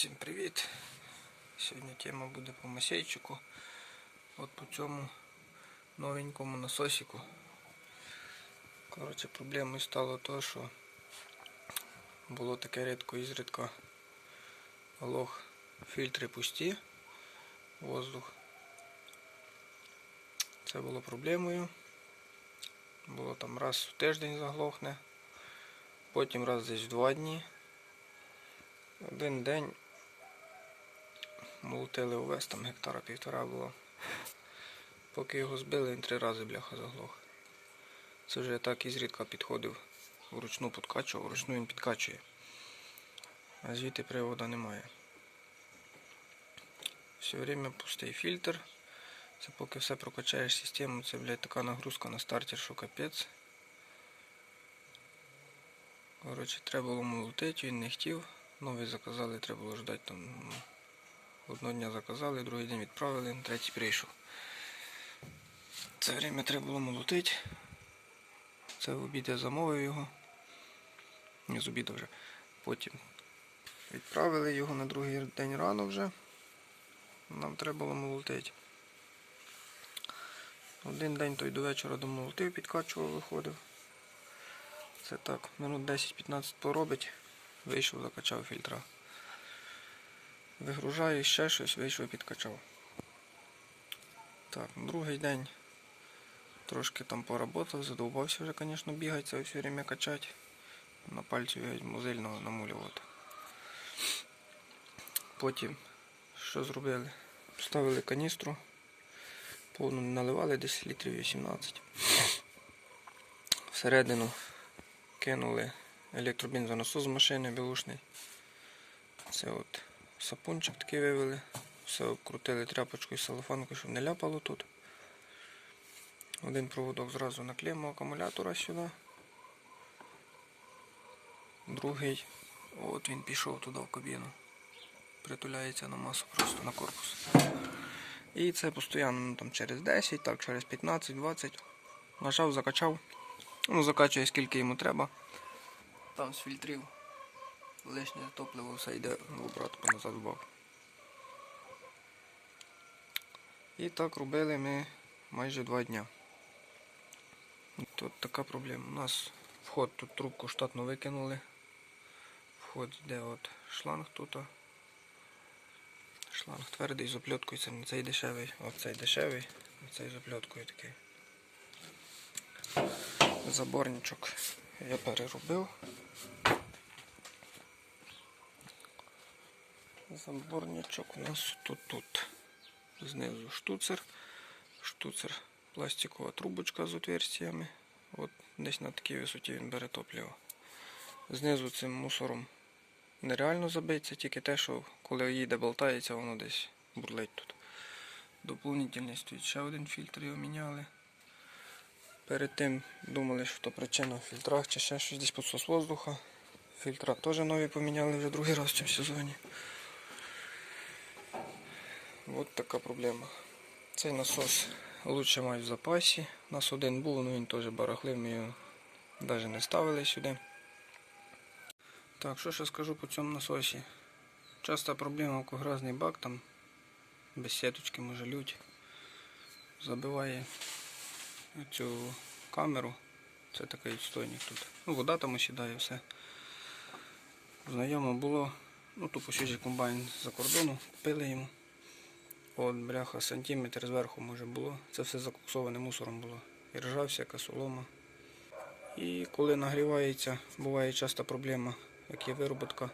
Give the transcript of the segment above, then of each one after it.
Всім привіт! Сьогодні тема буде по масейчику. От по цьому новенькому насосику. Коротше, проблемою стало те, що було таке рідко і зрідка лох фільтри пусті, воздух. Це було проблемою. Було там раз в тиждень заглохне, потім раз десь в два дні. Один день молотили увесь, там гектара півтора було. Поки його збили, він три рази бляха заглох. Це вже я так і зрідка підходив, вручну підкачував, вручну він підкачує. А звідти привода немає. Все время пустий фільтр. Це поки все прокачаєш систему, це, блядь, така нагрузка на стартер, що капець. Коротше, треба було молотити, він не хотів. Новий заказали, треба було ждати там. Одного дня заказали, другий день відправили, третій прийшов. Це время треба було молотити. Це в обід я замовив його. Не з обіду вже. Потім відправили його на другий день рано вже. Нам треба було молотити. Один день той до вечора домолотив, підкачував, виходив. Це так, минут 10-15 поробить. Вийшов, закачав фільтра. Вигружаю ще щось, вийшов підкачав. Так, другий день трошки там поработав, задовбався вже, звісно, бігати, це все время качати. На пальці геть мозильного намулювати. Потім що зробили? Ставили каністру, повну наливали десь літрів 18. Всередину кинули електробензонасос з машини білушний. Це от сапунчик такий вивели. Все обкрутили тряпочкою з салофанкою, щоб не ляпало тут. Один проводок зразу на клемму акумулятора сюди. Другий, от він пішов туди в кабіну. Притуляється на масу просто на корпус. І це постійно ну, там через 10, так, через 15-20. Нажав, закачав. Ну, закачує скільки йому треба. Там з фільтрів лишнє топливо все йде в обратку назад в бак. І так робили ми майже два дня. Тут така проблема. У нас вход тут трубку штатно викинули. Вход йде от шланг тут. Шланг твердий з опльоткою, не цей дешевий, а цей дешевий, а цей з опльоткою такий. Заборничок я переробив. Заборничок у нас тут тут. Знизу штуцер. Штуцер пластикова трубочка з отверстиями. От десь на такій висоті він бере топливо. Знизу цим мусором нереально забиться, тільки те, що коли їде болтається, воно десь бурлить тут. Доповнительний стоїть ще один фільтр його міняли. Перед тим думали, що то причина в фільтрах чи ще щось десь підсос воздуха. Фільтра теж нові поміняли вже другий раз в цьому сезоні. От така проблема. Цей насос лучше мати в запасі. У нас один був, але він теж барахлив, ми його навіть не ставили сюди. Так, що ще скажу по цьому насосі? Часта проблема, коли грязний бак там без сіточки може лють. Забиває цю камеру. Це такий стойник тут. Ну, вода там осідає все. Знайомо було, ну тупо свіжий комбайн за кордону, купили йому. От бляха сантиметр зверху може було. Це все закоксоване мусором було. І ржа всяка солома. І коли нагрівається, буває часто проблема, як є вироботка,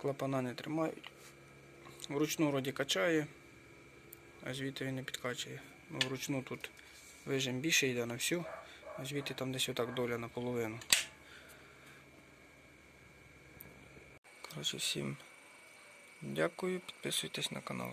клапана не тримають. Вручну вроді качає, а звідти він не підкачує. Ну, вручну тут вижим більше йде на всю, а звідти там десь отак доля наполовину. Коротше, всім дякую, підписуйтесь на канал.